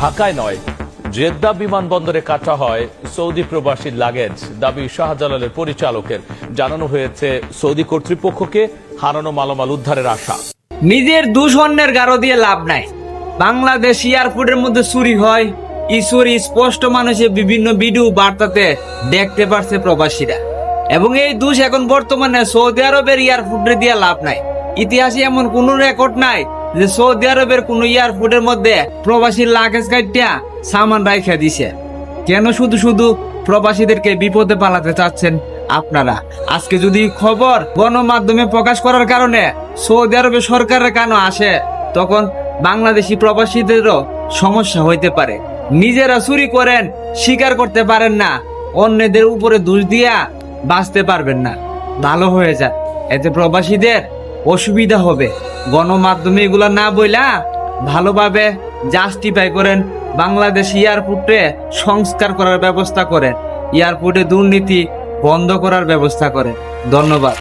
ঢাকায় নয়। জেদ্দা বিমানবন্দরে কাটা হয় সৌদি প্রবাসীর লাগেজ, দাবি শাহজালালের পরিচালকের। জানানো হয়েছে, সৌদি কর্তৃপক্ষকে হারানো মালামাল উদ্ধারের আশা। নিজের দুঃস্বর্ণের গারো দিয়ে লাভ নাই। বাংলাদেশ এয়ারপোর্টের মধ্যে চুরি হয়। এই স্পষ্ট মানুষের বিভিন্ন ভিডিও বার্তাতে দেখতে পারছে প্রবাসীরা। এবং এই দুষ এখন বর্তমানে সৌদি আরবের এয়ারপোর্টে দিয়ে লাভ নাই। ইতিহাসে এমন কোনো রেকর্ড নাই যে সৌদি আরবের কোনো এয়ারপোর্টের মধ্যে প্রবাসীর লাগেজ কাটিয়া সামান রাইখা দিছে। কেন শুধু শুধু প্রবাসীদেরকে বিপদে পালাতে চাচ্ছেন আপনারা? আজকে যদি খবর গণমাধ্যমে প্রকাশ করার কারণে সৌদি আরবের সরকারের কানো আসে, তখন বাংলাদেশি প্রবাসীদেরও সমস্যা হইতে পারে। নিজেরা চুরি করেন স্বীকার করতে পারেন না, অন্যদের উপরে দোষ দিয়া বাঁচতে পারবেন না। ভালো হয়ে যায় এতে প্রবাসীদের অসুবিধা হবে। গণমাধ্যমে এগুলো না বইলা ভালোভাবে জাস্টিফাই করেন বাংলাদেশ এয়ারপোর্টে সংস্কার করার ব্যবস্থা করেন। এয়ারপোর্টে দুর্নীতি বন্ধ করার ব্যবস্থা করেন। ধন্যবাদ।